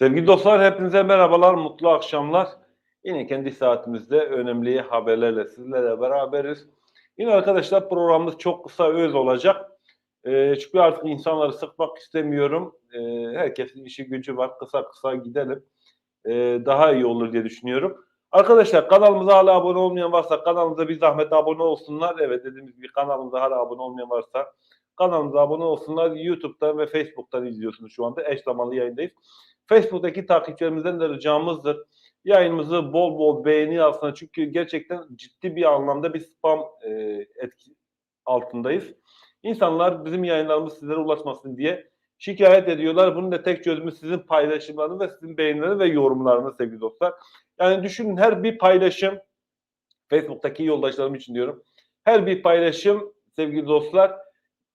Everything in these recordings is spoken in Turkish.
Sevgili dostlar hepinize merhabalar, mutlu akşamlar. Yine kendi saatimizde önemli haberlerle sizlerle beraberiz. Yine arkadaşlar programımız çok kısa öz olacak. Ee, çünkü artık insanları sıkmak istemiyorum. Ee, herkesin işi gücü var. Kısa kısa gidelim. Ee, daha iyi olur diye düşünüyorum. Arkadaşlar kanalımıza hala abone olmayan varsa kanalımıza bir zahmet abone olsunlar. Evet dediğimiz gibi kanalımıza hala abone olmayan varsa kanalımıza abone olsunlar. YouTube'dan ve Facebook'tan izliyorsunuz şu anda. Eş zamanlı yayındayız. Facebook'taki takipçilerimizden de ricamızdır. Yayınımızı bol bol beğeni aslında çünkü gerçekten ciddi bir anlamda bir spam e, etki altındayız. İnsanlar bizim yayınlarımız sizlere ulaşmasın diye şikayet ediyorlar. Bunun da tek çözümü sizin paylaşımlarınız ve sizin beğenileriniz ve yorumlarınız sevgili dostlar. Yani düşünün her bir paylaşım Facebook'taki yoldaşlarım için diyorum. Her bir paylaşım sevgili dostlar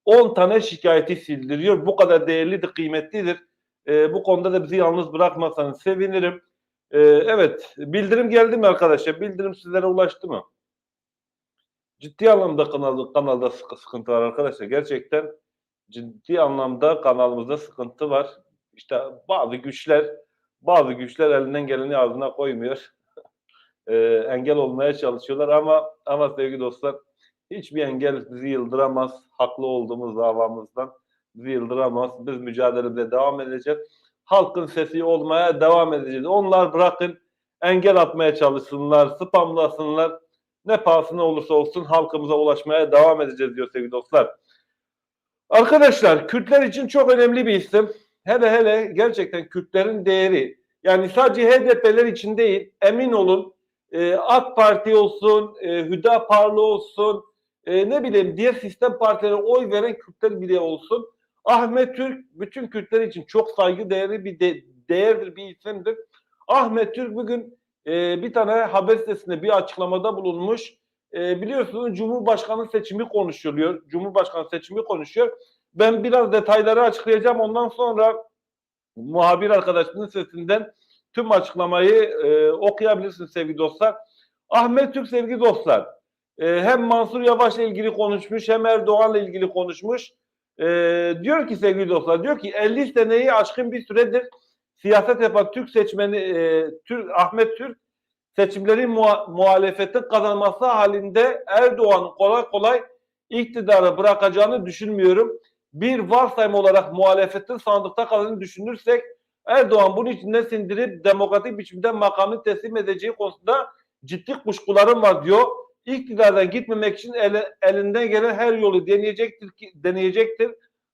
10 tane şikayeti sildiriyor. Bu kadar değerlidir, kıymetlidir. E, bu konuda da bizi yalnız bırakmazsanız sevinirim. E, evet, bildirim geldi mi arkadaşlar? Bildirim sizlere ulaştı mı? Ciddi anlamda kanalda, kanalda sıkı sıkıntı var arkadaşlar. Gerçekten ciddi anlamda kanalımızda sıkıntı var. İşte bazı güçler bazı güçler elinden geleni ardına koymuyor. e, engel olmaya çalışıyorlar ama ama sevgili dostlar hiçbir engel bizi yıldıramaz. Haklı olduğumuz davamızdan yıldıramaz. Biz mücadelemize devam edeceğiz. Halkın sesi olmaya devam edeceğiz. Onlar bırakın engel atmaya çalışsınlar, spamlasınlar. Ne pahasına olursa olsun halkımıza ulaşmaya devam edeceğiz diyor sevgili dostlar. Arkadaşlar Kürtler için çok önemli bir isim. Hele hele gerçekten Kürtlerin değeri. Yani sadece HDP'ler için değil emin olun e, AK Parti olsun, e, Hüdaparlı olsun, e, ne bileyim diğer sistem partilerine oy veren Kürtler bile olsun. Ahmet Türk bütün Kürtler için çok saygı değerli bir de, değerdir bir isimdir. Ahmet Türk bugün e, bir tane haber sitesinde bir açıklamada bulunmuş. E, biliyorsunuz Cumhurbaşkanı seçimi konuşuluyor. Cumhurbaşkanı seçimi konuşuyor. Ben biraz detayları açıklayacağım. Ondan sonra muhabir arkadaşımın sesinden tüm açıklamayı e, okuyabilirsiniz sevgili dostlar. Ahmet Türk sevgili dostlar e, hem Mansur Yavaş'la ilgili konuşmuş hem Erdoğan'la ilgili konuşmuş. E, diyor ki sevgili dostlar diyor ki 50 seneyi aşkın bir süredir siyaset yapan Türk seçmeni e, Türk, Ahmet Türk seçimlerin muha, muhalefetin kazanması halinde Erdoğan kolay kolay iktidarı bırakacağını düşünmüyorum. Bir varsayım olarak muhalefetin sandıkta kaldığını düşünürsek Erdoğan bunun içinde sindirip demokratik biçimde makamını teslim edeceği konusunda ciddi kuşkularım var diyor. İktidardan gitmemek için ele, elinden gelen her yolu deneyecektir ki deneyecektir.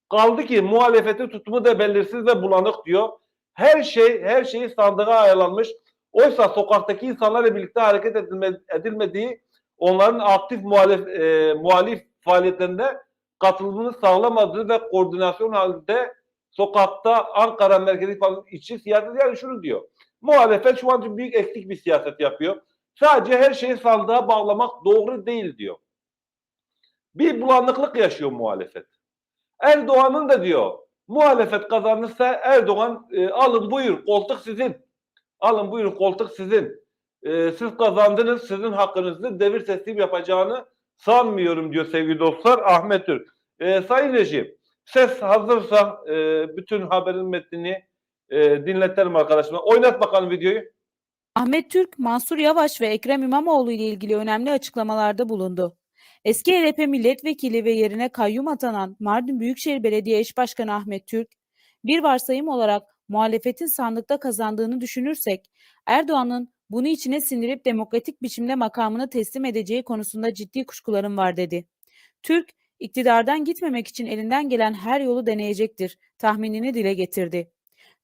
Kaldı ki muhalefetin tutumu da belirsiz ve bulanık diyor. Her şey her şeyi sandığa ayarlanmış. Oysa sokaktaki insanlarla birlikte hareket edilme, edilmediği onların aktif muhalif, e, muhalif faaliyetlerinde katılımını sağlamadığı ve koordinasyon halinde sokakta Ankara merkezi falan içi siyaset yani şunu diyor. Muhalefet şu an büyük eksik bir siyaset yapıyor. Sadece her şeyi sandığa bağlamak doğru değil diyor. Bir bulanıklık yaşıyor muhalefet. Erdoğan'ın da diyor muhalefet kazanırsa Erdoğan e, alın buyur koltuk sizin. Alın buyurun koltuk sizin. E, siz kazandınız sizin hakkınızda devir teslim yapacağını sanmıyorum diyor sevgili dostlar Ahmet Türk. E, sayın rejim ses hazırsa e, bütün haberin metnini e, dinletelim arkadaşlar. Oynat bakalım videoyu. Ahmet Türk, Mansur Yavaş ve Ekrem İmamoğlu ile ilgili önemli açıklamalarda bulundu. Eski HDP milletvekili ve yerine kayyum atanan Mardin Büyükşehir Belediye Eş Başkanı Ahmet Türk, bir varsayım olarak muhalefetin sandıkta kazandığını düşünürsek, Erdoğan'ın bunu içine sindirip demokratik biçimde makamını teslim edeceği konusunda ciddi kuşkularım var dedi. Türk, iktidardan gitmemek için elinden gelen her yolu deneyecektir tahminini dile getirdi.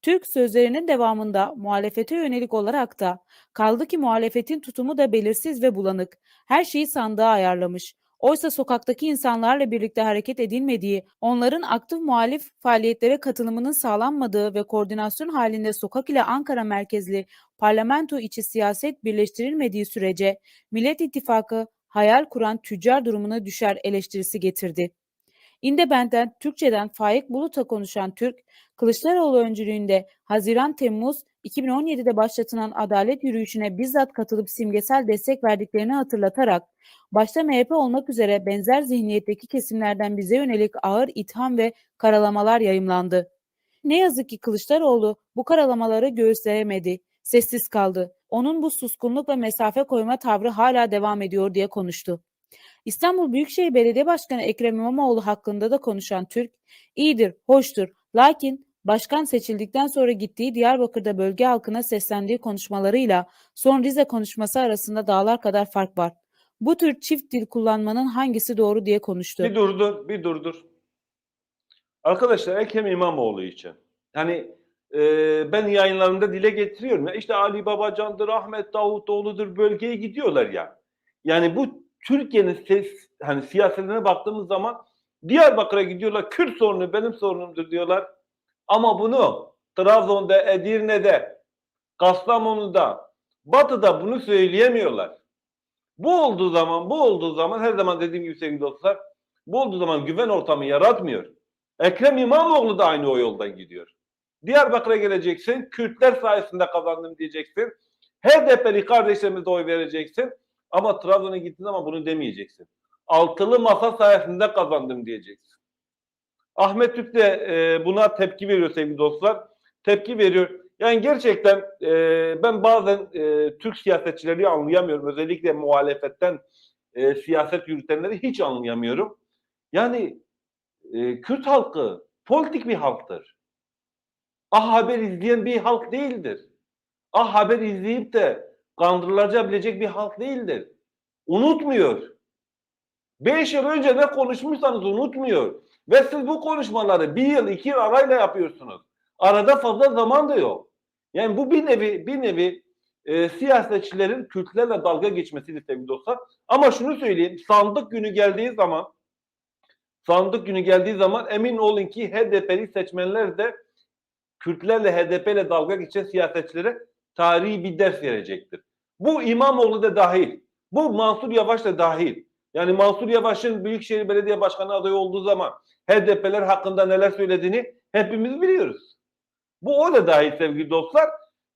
Türk sözlerinin devamında muhalefete yönelik olarak da kaldı ki muhalefetin tutumu da belirsiz ve bulanık. Her şeyi sandığa ayarlamış. Oysa sokaktaki insanlarla birlikte hareket edilmediği, onların aktif muhalif faaliyetlere katılımının sağlanmadığı ve koordinasyon halinde sokak ile Ankara merkezli parlamento içi siyaset birleştirilmediği sürece Millet İttifakı hayal kuran tüccar durumuna düşer eleştirisi getirdi. İndependent Türkçeden Faik Bulut'a konuşan Türk, Kılıçdaroğlu öncülüğünde Haziran-Temmuz 2017'de başlatılan adalet yürüyüşüne bizzat katılıp simgesel destek verdiklerini hatırlatarak, başta MHP olmak üzere benzer zihniyetteki kesimlerden bize yönelik ağır itham ve karalamalar yayımlandı. ne yazık ki Kılıçdaroğlu bu karalamaları göğüsleyemedi. Sessiz kaldı. Onun bu suskunluk ve mesafe koyma tavrı hala devam ediyor diye konuştu. İstanbul Büyükşehir Belediye Başkanı Ekrem İmamoğlu hakkında da konuşan Türk, iyidir, hoştur. Lakin başkan seçildikten sonra gittiği Diyarbakır'da bölge halkına seslendiği konuşmalarıyla son Rize konuşması arasında dağlar kadar fark var. Bu tür çift dil kullanmanın hangisi doğru diye konuştu. Bir durdur, bir durdur. Arkadaşlar Ekrem İmamoğlu için. Hani e, ben yayınlarımda dile getiriyorum ya işte Ali Babacan'dır, Ahmet Davutoğlu'dur bölgeye gidiyorlar ya. Yani bu Türkiye'nin ses, hani siyasetine baktığımız zaman Diyarbakır'a gidiyorlar. Kürt sorunu benim sorunumdur diyorlar. Ama bunu Trabzon'da, Edirne'de, Kastamonu'da, Batı'da bunu söyleyemiyorlar. Bu olduğu zaman, bu olduğu zaman her zaman dediğim gibi sevgili dostlar, bu olduğu zaman güven ortamı yaratmıyor. Ekrem İmamoğlu da aynı o yoldan gidiyor. Diyarbakır'a geleceksin, Kürtler sayesinde kazandım diyeceksin. HDP'li kardeşlerimize oy vereceksin. Ama Trabzon'a gittiğin zaman bunu demeyeceksin. Altılı masa sayesinde kazandım diyeceksin. Ahmet Türk de e, buna tepki veriyor sevgili dostlar. Tepki veriyor. Yani gerçekten e, ben bazen e, Türk siyasetçileri anlayamıyorum. Özellikle muhalefetten e, siyaset yürütenleri hiç anlayamıyorum. Yani e, Kürt halkı politik bir halktır. Ah Haber izleyen bir halk değildir. Ah Haber izleyip de kandırılabilecek bir halk değildir. Unutmuyor. Beş yıl önce ne konuşmuşsanız unutmuyor. Ve siz bu konuşmaları bir yıl, iki yıl arayla yapıyorsunuz. Arada fazla zaman da yok. Yani bu bir nevi, bir nevi e, siyasetçilerin Kürtlerle dalga geçmesidir sevgili dostlar. Ama şunu söyleyeyim, sandık günü geldiği zaman sandık günü geldiği zaman emin olun ki HDP'li seçmenler de Kürtlerle HDP dalga geçen siyasetçilere tarihi bir ders verecektir. Bu İmamoğlu da dahil. Bu Mansur Yavaş da dahil. Yani Mansur Yavaş'ın Büyükşehir Belediye Başkanı adayı olduğu zaman HDP'ler hakkında neler söylediğini hepimiz biliyoruz. Bu o da dahil sevgili dostlar.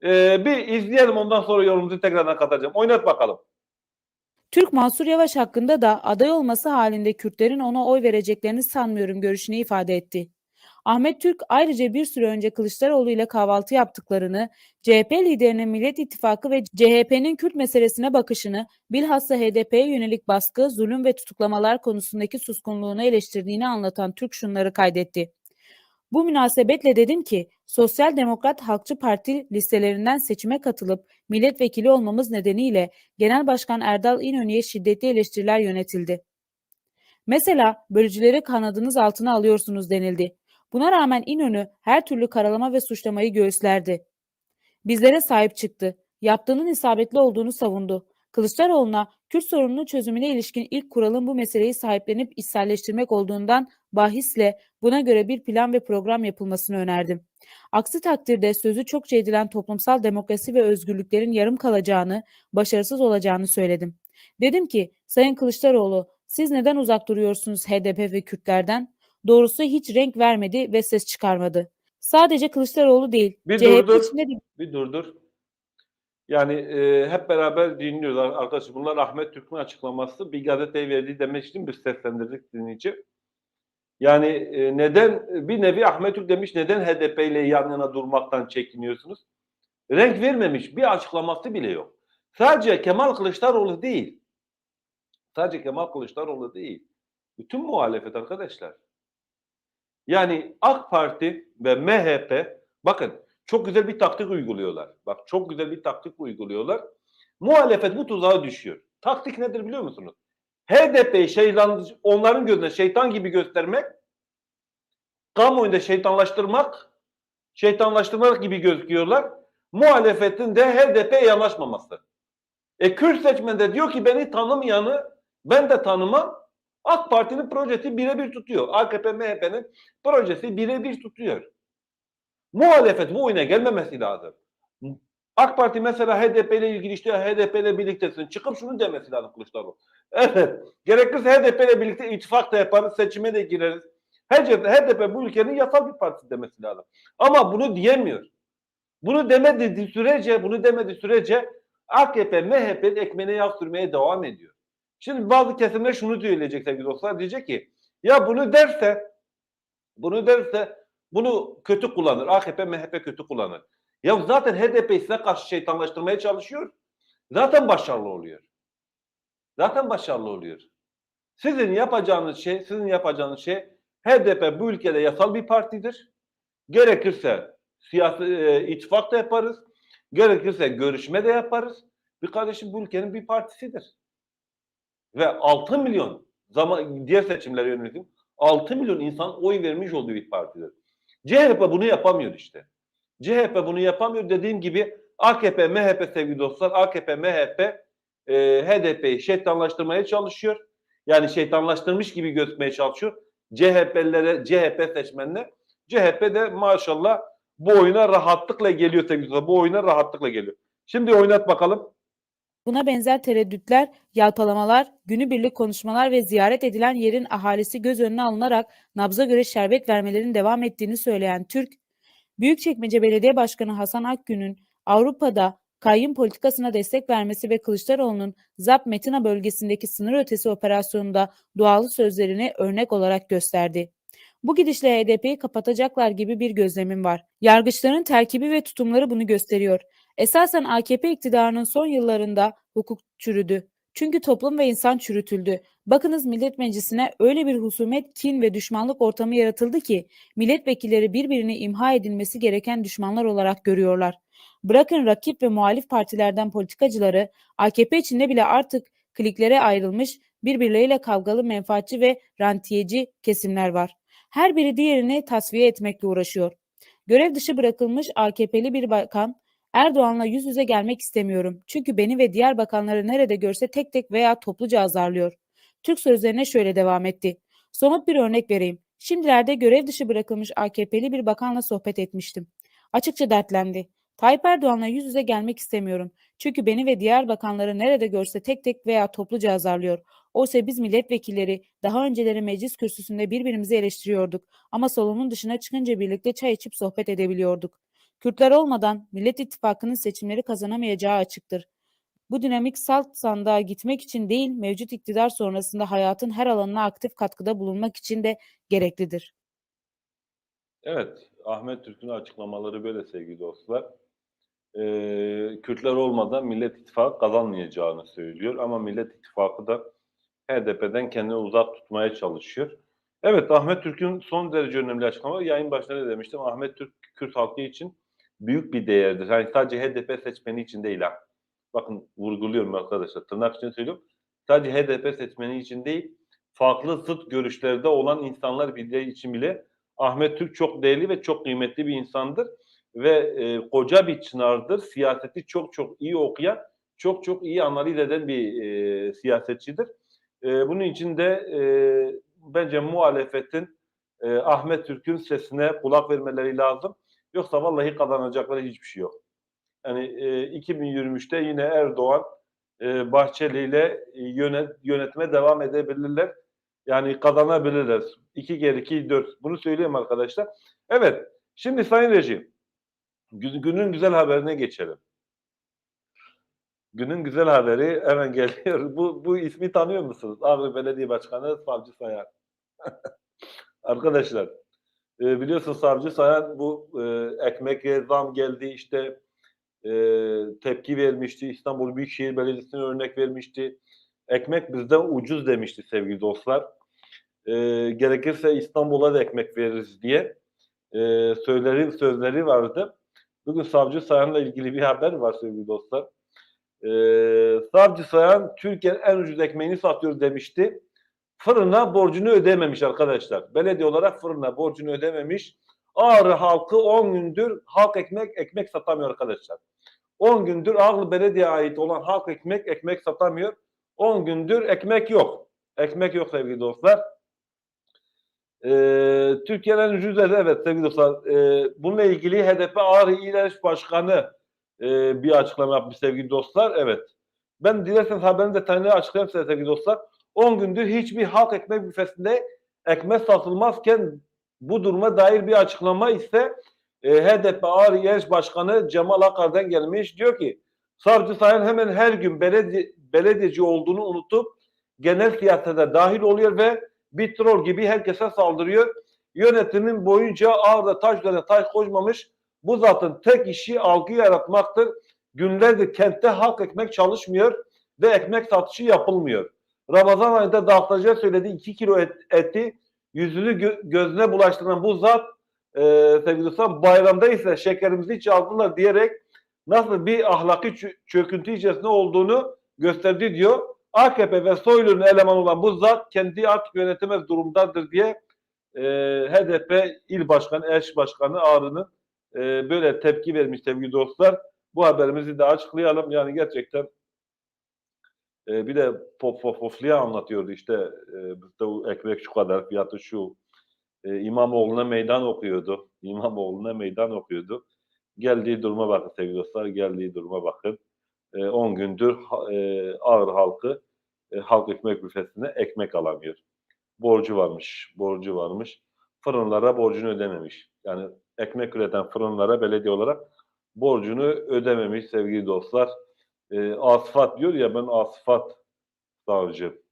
Ee, bir izleyelim ondan sonra yorumumuzu tekrardan katacağım. Oynat bakalım. Türk Mansur Yavaş hakkında da aday olması halinde Kürtlerin ona oy vereceklerini sanmıyorum görüşünü ifade etti. Ahmet Türk ayrıca bir süre önce Kılıçdaroğlu ile kahvaltı yaptıklarını, CHP liderinin Millet İttifakı ve CHP'nin Kürt meselesine bakışını, bilhassa HDP'ye yönelik baskı, zulüm ve tutuklamalar konusundaki suskunluğunu eleştirdiğini anlatan Türk şunları kaydetti. Bu münasebetle dedim ki, Sosyal Demokrat Halkçı Parti listelerinden seçime katılıp milletvekili olmamız nedeniyle Genel Başkan Erdal İnönü'ye şiddetli eleştiriler yönetildi. Mesela bölücüleri kanadınız altına alıyorsunuz denildi. Buna rağmen İnönü her türlü karalama ve suçlamayı göğüslerdi. Bizlere sahip çıktı. Yaptığının isabetli olduğunu savundu. Kılıçdaroğlu'na Kürt sorununun çözümüne ilişkin ilk kuralın bu meseleyi sahiplenip içselleştirmek olduğundan bahisle buna göre bir plan ve program yapılmasını önerdim. Aksi takdirde sözü çokça edilen toplumsal demokrasi ve özgürlüklerin yarım kalacağını, başarısız olacağını söyledim. Dedim ki, Sayın Kılıçdaroğlu, siz neden uzak duruyorsunuz HDP ve Kürtlerden? Doğrusu hiç renk vermedi ve ses çıkarmadı. Sadece Kılıçdaroğlu değil, Bir CHP durdur. içinde de Bir durdur. Yani e, hep beraber dinliyoruz arkadaşlar. Bunlar Ahmet Türk'ün açıklaması. Bir gazeteye verdiği demek için bir seslendirdik dinleyici. Yani e, neden bir nevi Ahmet Türk demiş neden HDP ile yan yana durmaktan çekiniyorsunuz? Renk vermemiş bir açıklaması bile yok. Sadece Kemal Kılıçdaroğlu değil. Sadece Kemal Kılıçdaroğlu değil. Bütün muhalefet arkadaşlar. Yani AK Parti ve MHP bakın çok güzel bir taktik uyguluyorlar. Bak çok güzel bir taktik uyguluyorlar. Muhalefet bu tuzağa düşüyor. Taktik nedir biliyor musunuz? HDP'yi şeytan, onların gözüne şeytan gibi göstermek, kamuoyunda şeytanlaştırmak, şeytanlaştırmak gibi gözüküyorlar. Muhalefetin de HDP'ye yanaşmaması. E Kürt seçmen de diyor ki beni tanımayanı ben de tanımam. AK Parti'nin projesi birebir tutuyor. AKP, MHP'nin projesi birebir tutuyor. Muhalefet bu oyuna gelmemesi lazım. AK Parti mesela HDP ile ilgili işte HDP ile birliktesin. Çıkıp şunu demesi lazım Kılıçdaroğlu. Evet. Gerekirse HDP ile birlikte ittifak da yaparız. Seçime de gireriz. HDP, bu ülkenin yasal bir partisi demesi lazım. Ama bunu diyemiyor. Bunu demediği sürece, bunu demediği sürece AKP, MHP ekmeğine yağ sürmeye devam ediyor. Şimdi bazı kesimler şunu söyleyecek sevgili dostlar. Diyecek ki ya bunu derse bunu derse bunu kötü kullanır. AKP, MHP kötü kullanır. Ya zaten HDP size karşı şeytanlaştırmaya çalışıyor. Zaten başarılı oluyor. Zaten başarılı oluyor. Sizin yapacağınız şey, sizin yapacağınız şey HDP bu ülkede yasal bir partidir. Gerekirse siyasi e, ittifak da yaparız. Gerekirse görüşme de yaparız. Bir kardeşim bu ülkenin bir partisidir. Ve 6 milyon zaman diğer seçimlere yönelik 6 milyon insan oy vermiş olduğu bir partidir. CHP bunu yapamıyor işte. CHP bunu yapamıyor. Dediğim gibi AKP, MHP sevgili dostlar, AKP, MHP e, HDP'yi şeytanlaştırmaya çalışıyor. Yani şeytanlaştırmış gibi gözükmeye çalışıyor. CHP'lilere, CHP seçmenine. CHP de maşallah bu oyuna rahatlıkla geliyor sevgili dostlar. Bu oyuna rahatlıkla geliyor. Şimdi oynat bakalım. Buna benzer tereddütler, yalpalamalar, günübirlik konuşmalar ve ziyaret edilen yerin ahalisi göz önüne alınarak nabza göre şerbet vermelerin devam ettiğini söyleyen Türk, Büyükçekmece Belediye Başkanı Hasan Akgün'ün Avrupa'da kayyum politikasına destek vermesi ve Kılıçdaroğlu'nun ZAP Metina bölgesindeki sınır ötesi operasyonunda dualı sözlerini örnek olarak gösterdi. Bu gidişle HDP'yi kapatacaklar gibi bir gözlemim var. Yargıçların terkibi ve tutumları bunu gösteriyor. Esasen AKP iktidarının son yıllarında hukuk çürüdü. Çünkü toplum ve insan çürütüldü. Bakınız Millet Meclisi'ne öyle bir husumet, kin ve düşmanlık ortamı yaratıldı ki milletvekilleri birbirini imha edilmesi gereken düşmanlar olarak görüyorlar. Bırakın rakip ve muhalif partilerden politikacıları, AKP içinde bile artık kliklere ayrılmış, birbirleriyle kavgalı menfaatçi ve rantiyeci kesimler var. Her biri diğerini tasfiye etmekle uğraşıyor. Görev dışı bırakılmış AKP'li bir bakan, Erdoğan'la yüz yüze gelmek istemiyorum. Çünkü beni ve diğer bakanları nerede görse tek tek veya topluca azarlıyor. Türk sözlerine şöyle devam etti. Somut bir örnek vereyim. Şimdilerde görev dışı bırakılmış AKP'li bir bakanla sohbet etmiştim. Açıkça dertlendi. Tayyip Erdoğan'la yüz yüze gelmek istemiyorum. Çünkü beni ve diğer bakanları nerede görse tek tek veya topluca azarlıyor. Oysa biz milletvekilleri daha önceleri meclis kürsüsünde birbirimizi eleştiriyorduk. Ama salonun dışına çıkınca birlikte çay içip sohbet edebiliyorduk. Kürtler olmadan Millet İttifakı'nın seçimleri kazanamayacağı açıktır. Bu dinamik salt sandığa gitmek için değil, mevcut iktidar sonrasında hayatın her alanına aktif katkıda bulunmak için de gereklidir. Evet, Ahmet Türk'ün açıklamaları böyle sevgili dostlar. Ee, Kürtler olmadan Millet İttifakı kazanmayacağını söylüyor ama Millet İttifakı da HDP'den kendini uzak tutmaya çalışıyor. Evet, Ahmet Türk'ün son derece önemli açıklamaları. Yayın başında da demiştim. Ahmet Türk, Kürt halkı için büyük bir değerdir. Yani sadece HDP seçmeni için değil ha. Bakın vurguluyorum arkadaşlar. Tırnak için söylüyorum. Sadece HDP seçmeni için değil, farklı zıt görüşlerde olan insanlar bile için bile Ahmet Türk çok değerli ve çok kıymetli bir insandır ve e, koca bir çınardır. Siyaseti çok çok iyi okuyan, çok çok iyi analiz eden bir e, siyasetçidir. E, bunun için de e, bence muhalefetin e, Ahmet Türk'ün sesine kulak vermeleri lazım. Yoksa vallahi kazanacakları hiçbir şey yok. Yani e, 2023'te yine Erdoğan e, Bahçeli ile yönet, yönetime devam edebilirler. Yani kazanabilirler. 2 kere 2 4. Bunu söyleyeyim arkadaşlar. Evet. Şimdi Sayın Reji günün güzel haberine geçelim. Günün güzel haberi hemen geliyor. Bu, bu ismi tanıyor musunuz? Ağrı Belediye Başkanı Savcı Sayan. Arkadaşlar e, biliyorsun Savcı Sayan bu e, ekmek zam geldi işte e, tepki vermişti. İstanbul Büyükşehir Belediyesi'ne örnek vermişti. Ekmek bizden ucuz demişti sevgili dostlar. E, gerekirse İstanbul'a da ekmek veririz diye e, söyleri, sözleri vardı. Bugün Savcı Sayan'la ilgili bir haber var sevgili dostlar. E, Savcı Sayan Türkiye'nin en ucuz ekmeğini satıyor demişti. Fırına borcunu ödememiş arkadaşlar. Belediye olarak fırına borcunu ödememiş. Ağrı halkı 10 gündür halk ekmek ekmek satamıyor arkadaşlar. 10 gündür Ağrı Belediye ait olan halk ekmek ekmek satamıyor. 10 gündür ekmek yok. Ekmek yok sevgili dostlar. Ee, Türkiye'nin en ucuz evet sevgili dostlar. Ee, bununla ilgili HDP Ağrı İl Başkanı e, bir açıklama yapmış sevgili dostlar. Evet. Ben dilerseniz haberin detayını açıklayayım size sevgili dostlar. 10 gündür hiçbir halk ekmek büfesinde ekmek satılmazken bu duruma dair bir açıklama ise e, HDP Ağrı İl Başkanı Cemal Akar'dan gelmiş. Diyor ki Savcı Sayın hemen her gün beledi belediyeci olduğunu unutup genel siyasete dahil oluyor ve bir troll gibi herkese saldırıyor. yönetimin boyunca ağırda taş üzerine taş koşmamış. Bu zatın tek işi algı yaratmaktır. Günlerdir kentte halk ekmek çalışmıyor ve ekmek satışı yapılmıyor. Ramazan ayında dağıtılacağı söylediği 2 kilo et- eti yüzünü gö- gözüne bulaştıran bu zat e, sevgili dostlar bayramda ise şekerimizi hiç aldılar diyerek nasıl bir ahlaki çö- çöküntü içerisinde olduğunu gösterdi diyor. AKP ve Soylu'nun elemanı olan bu zat kendi artık yönetemez durumdadır diye e, HDP il başkanı, eş başkanı Ağrı'nın e, böyle tepki vermiş sevgili dostlar. Bu haberimizi de açıklayalım. Yani gerçekten e, bir de pop pop pofluya anlatıyordu işte e, bizde ekmek şu kadar fiyatı şu. E, İmamoğlu'na meydan okuyordu. İmamoğlu'na meydan okuyordu. Geldiği duruma bakın sevgili dostlar. Geldiği duruma bakın. E, 10 gündür e, ağır halkı e, halk ekmek büfesine ekmek alamıyor. Borcu varmış. Borcu varmış. Fırınlara borcunu ödememiş. Yani ekmek üreten fırınlara belediye olarak borcunu ödememiş sevgili dostlar. E, asfalt diyor ya ben asfalt savcı.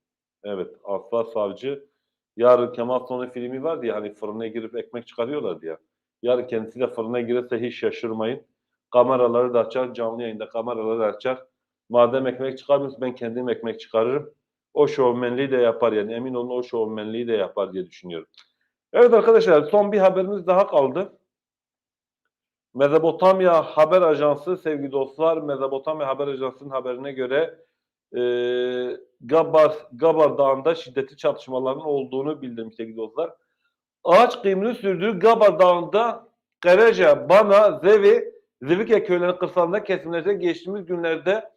Evet asfalt savcı. Yarın Kemal Sunal'ın filmi vardı ya hani fırına girip ekmek çıkarıyorlardı ya. Yarın kendisi de fırına girerse hiç şaşırmayın. Kameraları da açar, canlı yayında kameraları da açar. Madem ekmek çıkarmıyorsun ben kendim ekmek çıkarırım. O şovmenliği de yapar yani emin olun o şovmenliği de yapar diye düşünüyorum. Evet arkadaşlar son bir haberimiz daha kaldı. Mezopotamya Haber Ajansı sevgili dostlar Mezopotamya Haber Ajansı'nın haberine göre e, Gabar, Gabar Dağı'nda şiddetli çatışmaların olduğunu bildirmiş sevgili dostlar. Ağaç kıyımını sürdüğü Gabar Dağı'nda Karaca, Bana, Zevi, Zivike köylerinin kırsalında kesimleşen geçtiğimiz günlerde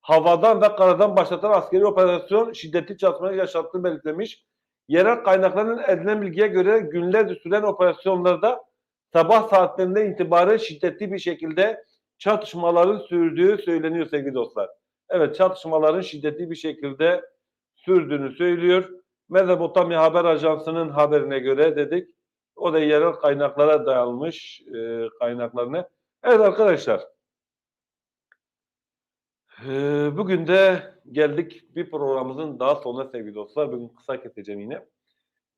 havadan ve karadan başlatan askeri operasyon şiddetli çatışmalar yaşattığı belirtilmiş. Yerel kaynakların edilen bilgiye göre günlerce süren operasyonlarda sabah saatlerinden itibaren şiddetli bir şekilde çatışmaların sürdüğü söyleniyor sevgili dostlar. Evet çatışmaların şiddetli bir şekilde sürdüğünü söylüyor. Mezopotamya Haber Ajansı'nın haberine göre dedik. O da yerel kaynaklara dayanmış e, kaynaklarına. Evet arkadaşlar. E, bugün de geldik bir programımızın daha sonuna sevgili dostlar. Bugün kısa keseceğim yine.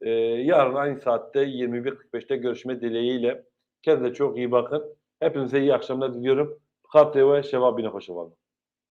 E, yarın aynı saatte 21.45'te görüşme dileğiyle. Kendinize çok iyi bakın. Hepinize iyi akşamlar diliyorum. Katya ve Şevabine hoşçakalın.